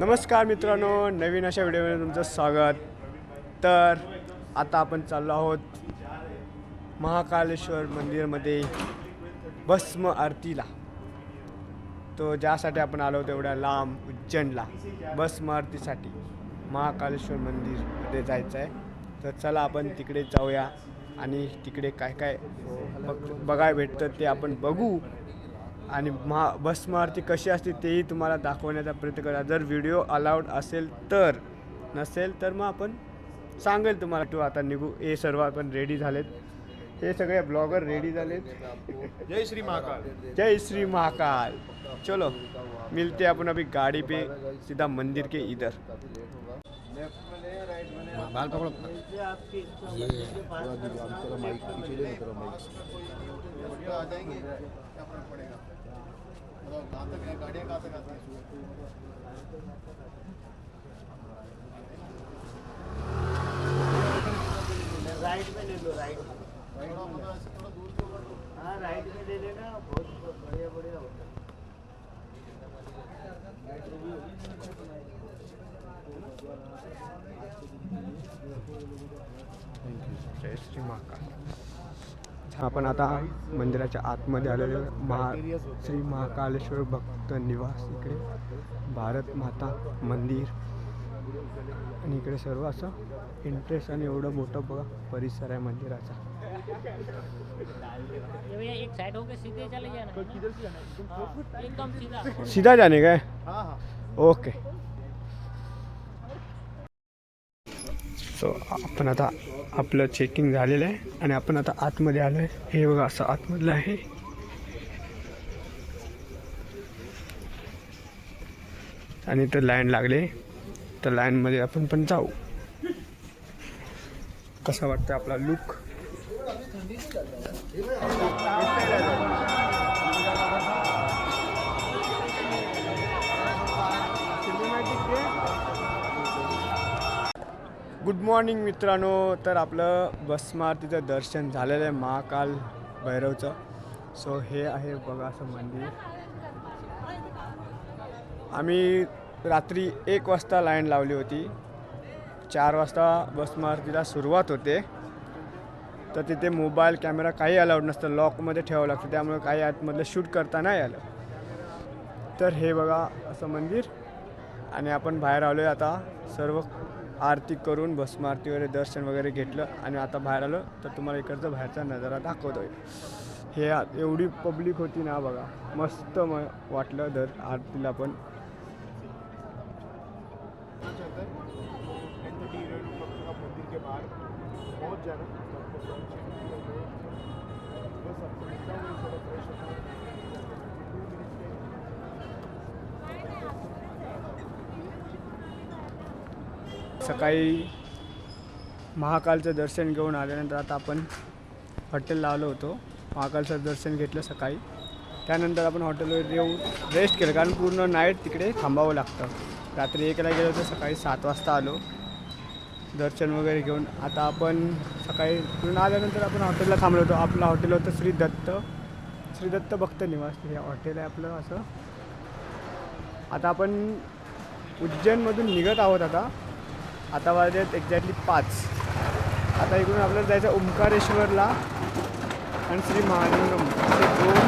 नमस्कार मित्रांनो नवीन अशा व्हिडिओमध्ये तुमचं स्वागत. तर आता आपण चाललो आहोत महाकालेश्वर मंदिरमध्ये भस्म आरतीला. तो ज्यासाठी आपण आलो तेवढ्या लांब उज्जैनला भस्म आरतीसाठी महाकालेश्वर मंदिरमध्ये जायचं आहे. तर चला आपण तिकडे जाऊया आणि तिकडे काय काय बघ बघाय भेटतं ते आपण बघू. आणि महा भस्म आरती कशी असते तेही तुम्हाला दाखवण्याचा प्रयत्न करा. जर व्हिडिओ अलाउड असेल तर नसेल तर मग आपण सांगेल तुम्हाला. तू आता निघू. हे सर्व आपण रेडी झालेत. हे सगळे ब्लॉगर रेडी झालेत. जय श्री महाकाल. जय श्री महाकाल. चलो मिलते अपन अभी गाड़ी पे सीधा मंदिर के इधर. बाल पकड़ो. राइट में ले लो राइट हाँ राइट में ले लेना बहुत बढ़िया बढ़िया होता है जय श्री महाकाल आपण आता मंदिराच्या आतमध्ये आलेलो. महा श्री महाकालेश्वर भक्त निवास इकडे. भारत माता मंदिर. आणि इकडे सर्व असं इंटरेस्ट आणि एवढं मोठं बघा परिसर आहे मंदिराचा. ये भैया एक साइड होके सीधे चले जाना एकदम सीधा. सीधा जाने काय? हाँ हाँ. ओके. सो आपण आता आपलं चेकिंग झालेलं आहे आणि आपण आता आतमध्ये आलो आहे. हे बघा असं आतमधलं आहे. आणि तर लाईन लागले. तर लाईनमध्ये आपण पण जाऊ. कसा वाटतं आपला लुक गुड मॉर्निंग मित्रांनो. तर आपलं बसमारतीचं दर्शन झालेलं आहे महाकाल भैरवचं. सो हे आहे बघा असं मंदिर. आम्ही रात्री एक वाजता लाईन लावली होती. चार वाजता बसमारतीला सुरुवात होते. तर तिथे मोबाईल कॅमेरा काही अलाउड नसतं. लॉकमध्ये ठेवावं लागतं. त्यामुळे काही आतमधलं शूट करता नाही आलं. तर हे बघा असं मंदिर. आणि आपण बाहेर आलो आहे आता. सर्व आरती करून भस्म आरती वगैरे दर्शन वगैरे घेतलं आणि आता बाहेर आलो तर तुम्हाला इकडचा बाहेरचा नजारा दाखवतोय. हे एवढी पब्लिक होती ना बघा मस्त म वाटलं दर आरतीला पण मंदिर के बाहर बहुत जाना आपको फ्रंट सीट भी लगे बस आपको निकला हुआ थोड़ा फ्रेश होना टू मिनट्स के सकाळी महाकालचं दर्शन घेऊन आल्यानंतर आता आपण हॉटेल आलो होतो. महाकालचं दर्शन घेतलं सकाळी. त्यानंतर आपण हॉटेलवर येऊन रेस्ट केलं. कारण पूर्ण नाईट तिकडे थांबावं लागतं. रात्री एकला गेलो तर सकाळी सात वाजता आलो. दर्शन वगैरे घेऊन आता आपण सकाळी पूर्ण आल्यानंतर आपण हॉटेलला थांबलो होतो. आपलं हॉटेल होतं श्री दत्त श्री दत्त भक्त निवास. हे हॉटेल आहे आपलं असं. आता आपण उज्जैनमधून निघत आहोत आता. आता वाजलेत एक्झॅक्टली पाच. आता इकडून आपल्याला जायचं ओंकारेश्वरला आणि श्री महालिंगम. असे दोन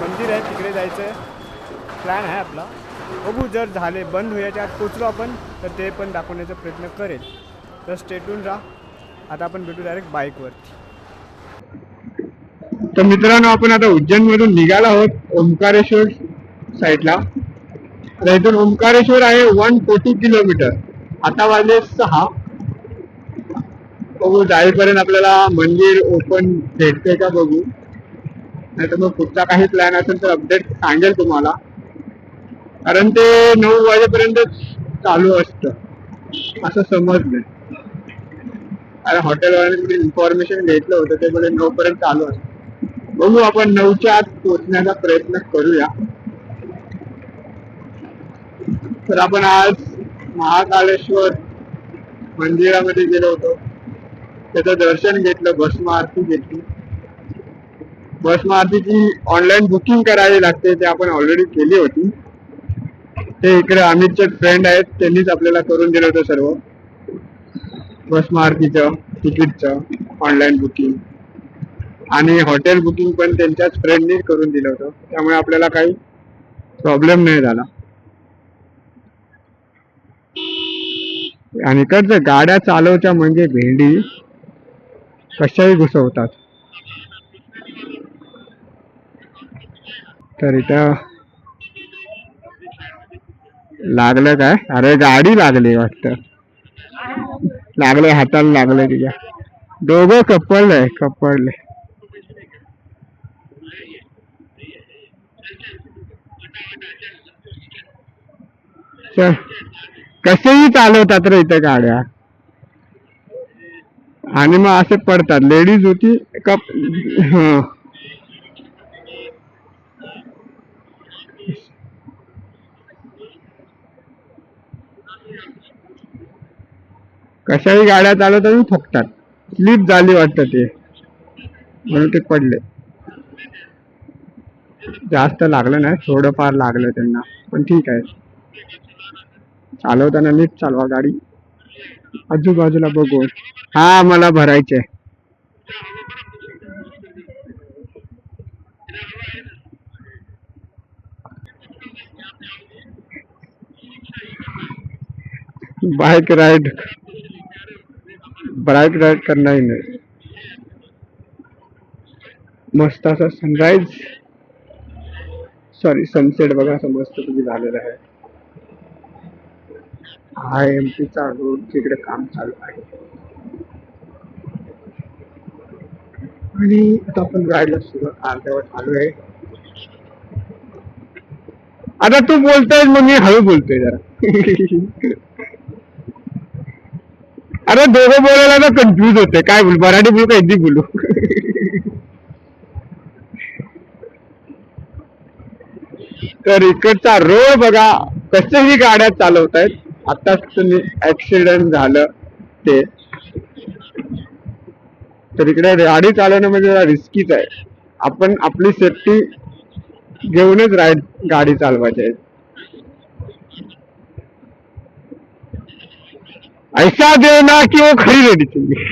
मंदिर आहे तिकडे जायचं प्लॅन आहे आपला. बघू जर झाले बंद होयाच्या आत पोचलो आपण तर ते पण दाखवण्याचा प्रयत्न करेल. तर स्टेटून राहा. आता आपण भेटू डायरेक्ट बाईकवरती तर मित्रांनो आपण आता उज्जैनमधून निघाला आहोत ओंकारेश्वर साईडला इथून ओंकारेश्वर आहे वन फोर्टी किलोमीटर. आता वाजले सहा. बघू जाईपर्यंत आपल्याला मंदिर ओपन भेटते का बघू. नाही तर मग पुढचा काही प्लॅन असेल तर अपडेट सांगेल तुम्हाला. कारण ते नऊ वाजेपर्यंतच चालू असतं. असं समजलं. अरे हॉटेलवाल्याने इन्फॉर्मेशन घेतलं होतं ते म्हणजे नऊ पर्यंत चालू असतं. बघू आपण नऊच्या आत पोहोचण्याचा प्रयत्न करूया. तर आपण आज महाकालेश्वर मंदिरामध्ये गेलो होतो. त्याचं दर्शन घेतलं भस्म आरती घेतली. भस्म आरतीची ऑनलाईन बुकिंग करावी लागते ते आपण ऑलरेडी केली होती. ते इकडे अमितचे फ्रेंड आहेत त्यांनीच आपल्याला करून दिलं होतं सर्व. बस मारुतीचं तिकीटचं ऑनलाईन बुकिंग आणि हॉटेल बुकिंग पण त्यांच्याच फ्रेंडनीच करून दिलं होतं. त्यामुळे आपल्याला काही प्रॉब्लेम नाही झाला. आणि इकडचं गाड्या चालवच्या म्हणजे भेंडी कशाही घुसवतात. तर इथं लागलं काय? अरे गाडी लागली वाटतं. लागले हाताला लागलं तिच्या. दोघं कपडले कपडले चल. कसेही चालवतात रे इथे गाड्या. आणि मग असे पडतात. लेडीज होती कप हं. कशाही गाड्या चालवतात थकतात. स्लीप झाली वाटतं ते. म्हणून ते पडले. जास्त लागलं नाही थोडंफार लागलं त्यांना. पण ठीक आहे. चालवताना नीट चालवा गाडी. आजूबाजूला बघून. हा मला भरायचे बाइक राइड बाइक राइड करना ही नाही मस्त असा सनराईज सॉरी सनसेट बघा असं मस्त तुम्ही झालेलं आहे. हा एम चा रोड तिकडे काम चालू आहे. आणि आता आपण राहायला सुरुवात अर्ध्यावर आलो आहे. आता तू बोलतोय मग मी हळू बोलतोय जरा. अरे दोघं बोलायला ना कन्फ्युज होते काय बोलू? मराठी बोलू का हिंदी बोलू? तर इकडचा रोड बघा कसेही गाड्या चालवतायत. आताच तुम्ही ऍक्सिडेंट झालं ते तर इकडे गाडी चालवणं म्हणजे रिस्कीच आहे. आपण आपली सेफ्टी घेऊनच राईड गाडी चालवायची आहे. ऐसा देना की वो खरी रेडी तुम्ही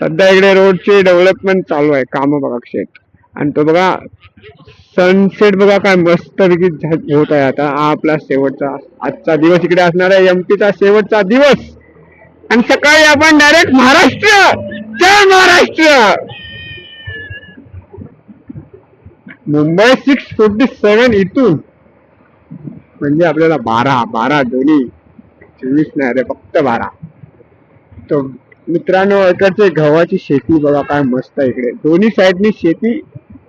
सध्या इकडे रोडचे डेव्हलपमेंट चालू आहे काम बघा शेट आणि तो बघा सनसेट बघा काय मस्त होत आहे आता. हा आपला शेवटचा आजचा दिवस इकडे असणार आहे. एमपीचा शेवटचा दिवस. आणि सकाळी आपण डायरेक्ट महाराष्ट्र. जय Maharashtra. Mumbai six forty seven इथून. म्हणजे आपल्याला बारा बारा दोन्ही. चोवीस नाही रे फक्त बारा. तो मित्रांनो इकडचे गव्हाची शेती बघा काय मस्त आहे इकडे. दोन्ही साईडनी शेती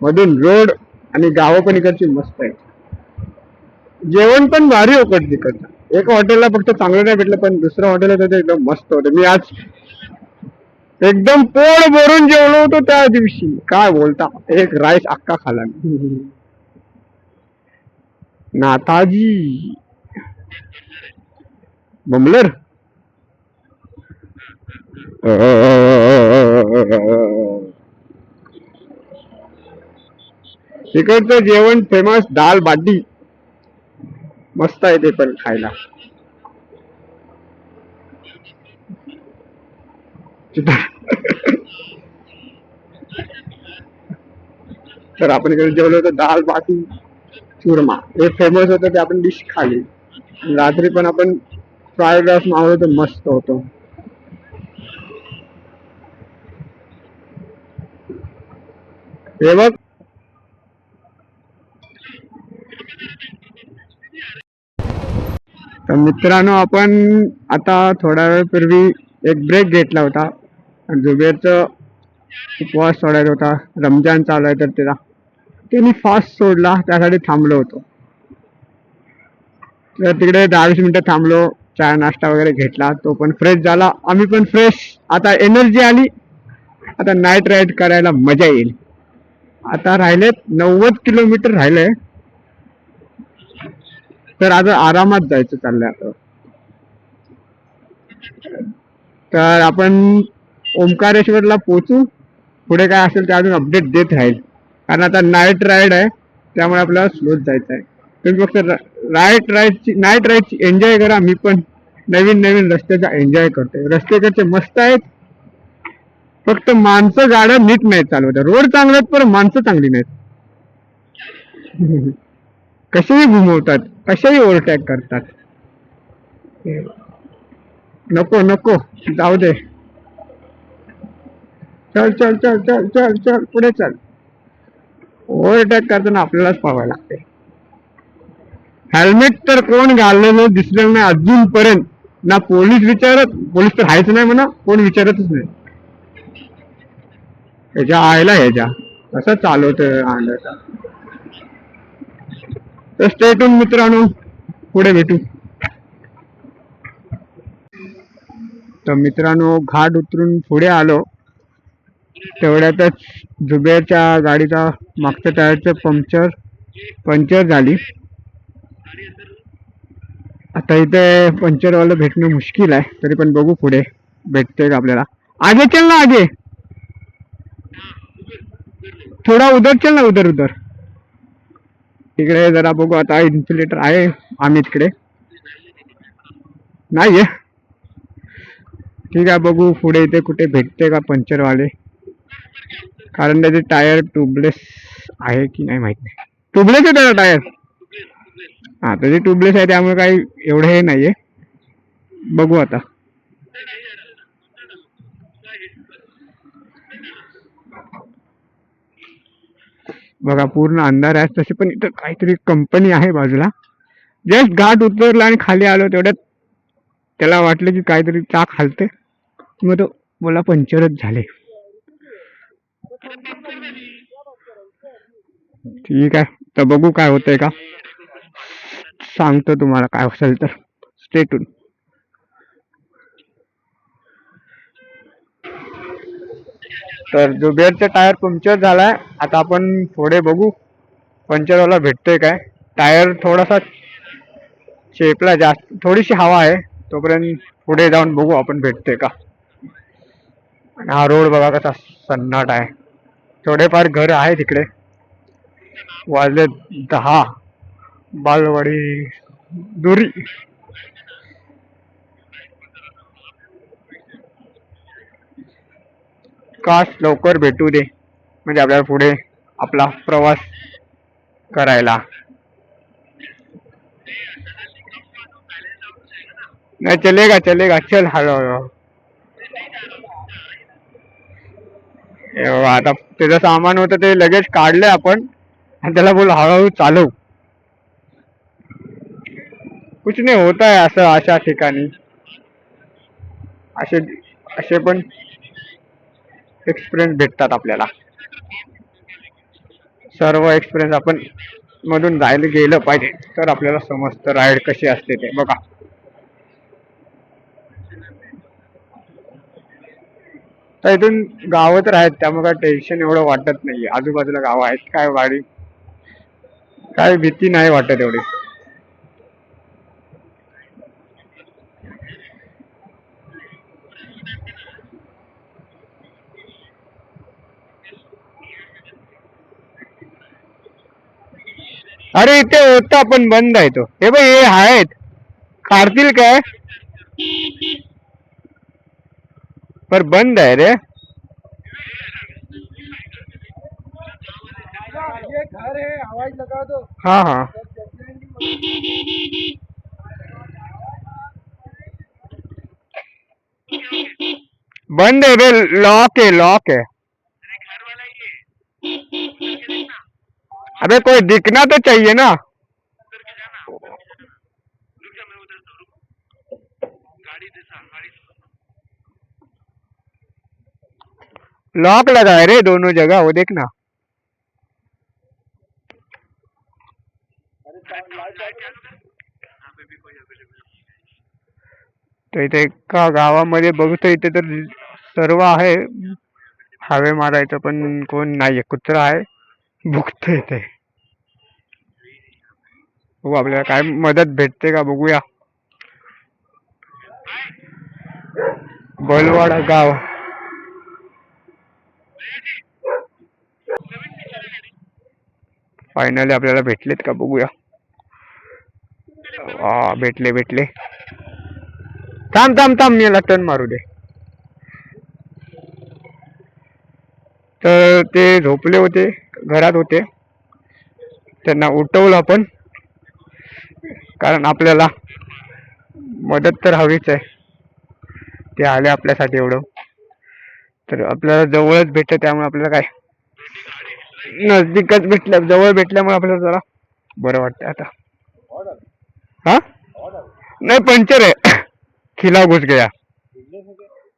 मधून रोड आणि गावं पण इकडची मस्त आहे जेवण पण भारी होतं तिकडचं. एका हॉटेलला फक्त चांगलं नाही भेटलं पण दुसऱ्या हॉटेल होतं ते एकदम मस्त होतं. मी आज एकदम पोट भरून जेवलो होतो त्या दिवशी. काय बोलता? एक राईस अक्का खाला नाथाजी. बमलर तिकडचं जेवण फेमस दाल बाटी. मस्त आहे ते पण खायला. तर आपण इकडे जेवलो होतो दाल बाटी चुरमा. हे फेमस होतं ते आपण डिश खाली. रात्री पण आपण फ्राईड राईस मावलो तर मस्त होतो. हे बघ. तर मित्रांनो आपण आता थोड्या वेळपूर्वी एक ब्रेक घेतला होता. आणि जुबेरचं उपवास सोडायचा होता. रमजान चालू आहे तर त्याला त्यांनी फास्ट सोडला. त्यासाठी थांबलो होतो. तर तिकडे दहा वीस मिनटं थांबलो. चहा नाश्ता वगैरे घेतला. तो पण फ्रेश झाला. आम्ही पण फ्रेश आता एनर्जी आली. आता नाईट राईड करायला मजा येईल. आता राहिलेत नव्वद किलोमीटर राहिले. तर आता आरामात जायचं चाललंय आता. तर आपण ओंकारेश्वरला पोचू पुढे काय असेल ते अजून अपडेट देत राहील. कारण आता नाईट राईड आहे त्यामुळे आपल्याला स्लोच जायचं आहे. तुम्ही फक्त राईट राईडची नाईट राईडची एन्जॉय करा. मी पण नवीन नवीन रस्त्याचा एन्जॉय करतोय. रस्त्याकडचे मस्त आहेत. फक्त माणसं गाड्या नीट नाही चालवत. रोड चांगले आहेत पण माणसं चांगली नाहीत. कसेही घुमवतात कसेही ओव्हरटॅक करतात. नको नको जाऊ दे. चल चल चल चल चल चल पुढे चल. ओव्हरटॅक करताना आपल्यालाच पाहावं लागते हेल्मेट तर कोण घाललेलं दिसलं नाही अजूनपर्यंत. ना पोलीस विचारत पोलीस तर आहेच नाही म्हणा कोण विचारतच नाही. ह्याच्या आयला ह्याच्या कसं चालवत आणलं तर स्टेटून मित्रांनो. पुढे भेटू. तर मित्रांनो घाट उतरून पुढे आलो. तेवढ्यातच जुबेरच्या गाडीचा मागच्या टायरचं पंक्चर पंक्चर झाली. आता इथे पंक्चरवालं भेटणं मुश्किल आहे. तरी पण बघू पुढे भेटते का आपल्याला. आगे चल ना आगे. थोडा उधर चल ना उधर उधर इकडे जरा बघू आता इन्सुलेटर आहे आम्ही तिकडे. आहे ठीक आहे बघू पुढे इथे कुठे भेटते का पंक्चरवाले कारण त्याचे टायर ट्यूबलेस आहे की नाही माहीत नाही. ट्यूबलेस आहे त्याचा टायर. हां त्याचे ट्यूबलेस आहे त्यामुळे काही एवढं हे नाही आहे बघू आता. बघा पूर्ण अंधार आहे. तसे पण इथं काहीतरी कंपनी आहे बाजूला. जस्ट घाट उतरला आणि खाली आलो तेवढ्यात त्याला वाटलं की काहीतरी चाक हलते मग तो मला पंक्चरच झाले. ठीक आहे. तर बघू काय होतंय का? सांगतो तुम्हाला काय असेल तर. स्टेटून तर जुबेरचा टायर पंक्चर झालाय. आता आपण पुढे बघू. पंक्चरवाला भेटतोय काय? टायर थोडासा चेपला जास्त थोडीशी हवा आहे. तोपर्यंत पुढे जाऊन बघू आपण भेटतोय का. आणि हा रोड बघा कसा सन्नाट आहे. थोडेफार घर आहे तिकडे वाजले दहा. बालवाडी दुरी. काश लवकर भेटू दे. म्हणजे आपल्याला पुढे आपला प्रवास करायला. नाही चलेगा चलेगा चल हळूहळू. आता त्याचं सामान होतं ते लगेच काढलंय आपण. आणि त्याला बोल हळूहळू चालव कुछ नाही होत आहे असं अशा ठिकाणी. असे असे पण एक्सपिरियन्स भेटतात आपल्याला. सर्व एक्सपिरियन्स आपण मधून जायला गेलं पाहिजे तर आपल्याला समजतं राईड कशी असते ते. बघा. तर इथून गावं तर आहेत त्यामुळे काय टेन्शन एवढं वाटत नाहीये. आजूबाजूला गावं आहेत काय गाडी काय भीती नाही वाटत एवढी. अरे इथे होता पण बंद आहे तो हे बघ हे आहेत काढतील काय पर बंद आहे रे। ये घर है आवाज़ लगा दो। हा हा। बंद है रे लॉक है लॉक है। अबे कोई दिखना तो चाहिए ना। लॉक लगा है रे दोनों जगह, वो देखना। तर इथे एका गावामध्ये बघतो इथे तर सर्व आहे हवे मारायचं पण कोण नाहीये कुत्रा आहे भुकत येते बघू आपल्याला काय मदत भेटते का बघूया. बलवाडा गाव. फायनली आपल्याला भेटलेत का बघूया. भेटले भेटले. थांब थांब थांब मी याला टन मारू दे. तर ते झोपले होते घरात होते. त्यांना उठवलं आपण. कारण आपल्याला मदत तर हवीच आहे. ते आले आपल्यासाठी एवढं. तर आपल्याला जवळच भेटतं त्यामुळे आपल्याला काय? नजदीकच भेटल्या जवळ भेटल्यामुळे आपल्याला जरा बरं वाटतं आता. हा? नाही पंचर आहे. खिला घुस गया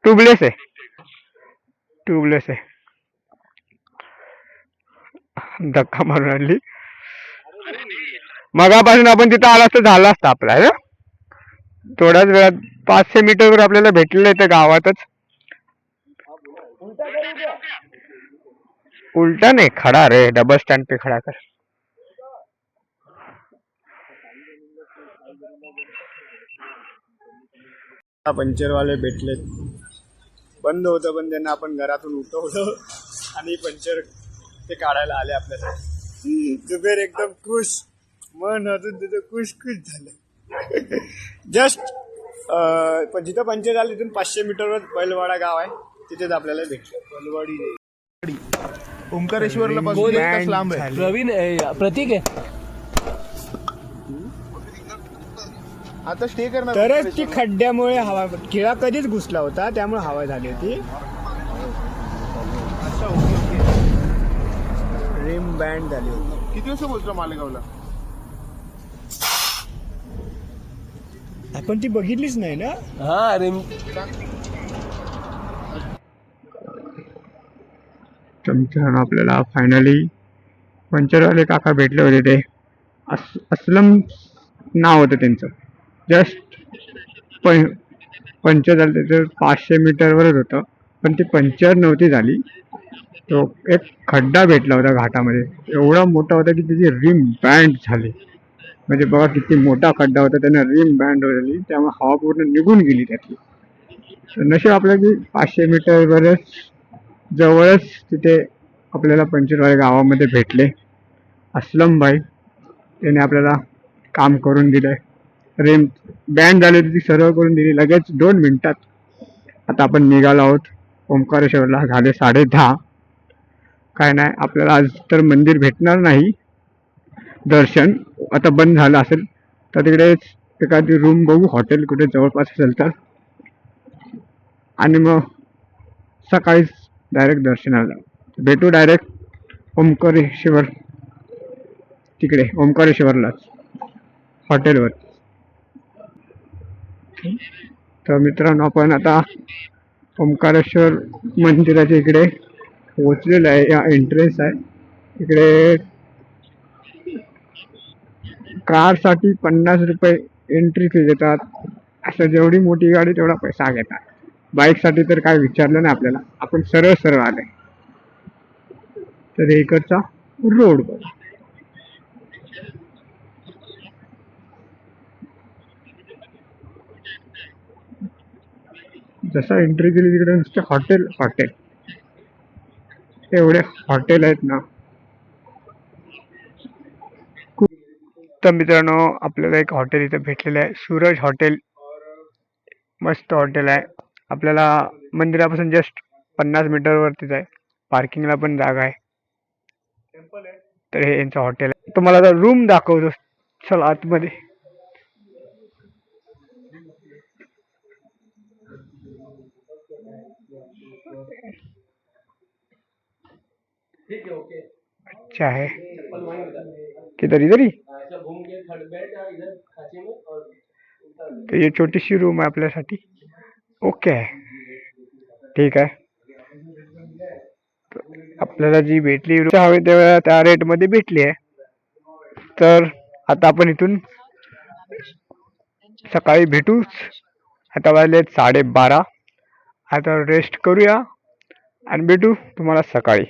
ट्यूबलेस आहे. ट्यूबलेस आहे. धक्का मारून आणली. मगापासून आपण तिथं आला असतं झालं असतं आपला है ना? थोड्याच वेळात पाचशे मीटरवर आपल्याला भेटलेलं आहे त्या गावातच. उलटा नाही खडा रे डबल स्टँड पे खडा कर. पंचरवाले भेटलेत. बंद होतं पण त्यांना आपण घरातून उठवलं आणि पंचर ते काढायला आले आपल्यासाठी. जुबेर एकदम खुश. मन अजून तिथं खुश खुश झालं जस्ट पण जिथं पंचर झालं तिथून पाचशे मीटरवर बैलवाडा गाव आहे. तिथेच आपल्याला भेटलं. बैलवाडी. ओंकारेश्वरला पासून एक तास लांब आहे. प्रवीण ए, प्रतीक आहे. आता स्टे करणार तरच ती खड्ड्यामुळे हवा खिळा कधीच घुसला होता त्यामुळे हवा झाली होती. अच्छा ओके ओके. रिम बँड झाली होती. किती वाजता पोहोचला मालेगावला? आपण ती बघितलीच नाही ना? हा अरे. तर मित्रांनो आपल्याला फायनली पंचरवाले काका भेटले होते ते. अस असलम नाव होतं त्यांचं. जस्ट पं पंचर झालं त्याचं पाचशे मीटरवरच होतं. पण ती पंचर नव्हती झाली. तो एक खड्डा भेटला होता घाटामध्ये. एवढा मोठा होता की त्याची रिम बँड झाली. म्हणजे बघा किती मोठा खड्डा होता त्यानं रिम बँड झाली त्यामुळे हवा पूर्ण निघून गेली त्यातली. नशीब आपल्या की पाचशे मीटरवरच जवळच तिथे आपल्याला पंचरवाडी गावामध्ये भेटले. असलम भाई त्याने आपल्याला काम करून दिलं रेम बँड झाली होती ती सर्व करून दिली. लगेच दोन मिनटात आता आपण निघालो आहोत. ओंकारेश्वरला झाले साडे दहा. काय नाही आपल्याला आज तर मंदिर भेटणार नाही. दर्शन आता बंद झालं असेल तर तिकडेच एखादी रूम बघू हॉटेल कुठे जवळपास असेल तर. आणि मग सकाळीच डायरेक्ट दर्शनाला. भेटू डायरेक्ट ओमकारेश्वर तिकडे ओमकारेश्वरलाच हॉटेलवर तर मित्रांनो आपण आता ओंकारेश्वर मंदिराच्या इकडे पोहोचलेलो आहे या एंट्रेन्स आहे. इकडे कारसाठी पन्नास रुपये एंट्री फी घेतात असं जेवढी मोठी गाडी तेवढा पैसा घेतात. बाईकसाठी तर काय विचारलं नाही आपल्याला. आपण सरळ सरळ आले तर इकडचा रोड बघा. जसा एंट्री केली तिकडे नुसते हॉटेल हॉटेल एवढे हॉटेल आहेत ना. तर मित्रांनो आपल्याला एक हॉटेल इथे भेटलेलं आहे. सूरज हॉटेल. मस्त हॉटेल आहे. आपल्याला मंदिरापासून जस्ट पन्नास मीटरवरतीच आहे. पार्किंगला पण जागा आहे. तर हे यांचं हॉटेल आहे. तुम्हाला आता रूम दाखवतो चल आतमध्ये. अच्छा है किधर इधर ही? तर ये छोटीशी रूम आहे आपल्यासाठी. ओके आहे. ठीक आहे. आपल्याला जी भेटली हवी तेव्हा त्या रेटमध्ये भेटली आहे. तर आता आपण इथून सकाळी भेटूच. आता वाजलेत साडेबारा. आता रेस्ट करूया. आणि भेटू तुम्हाला सकाळी.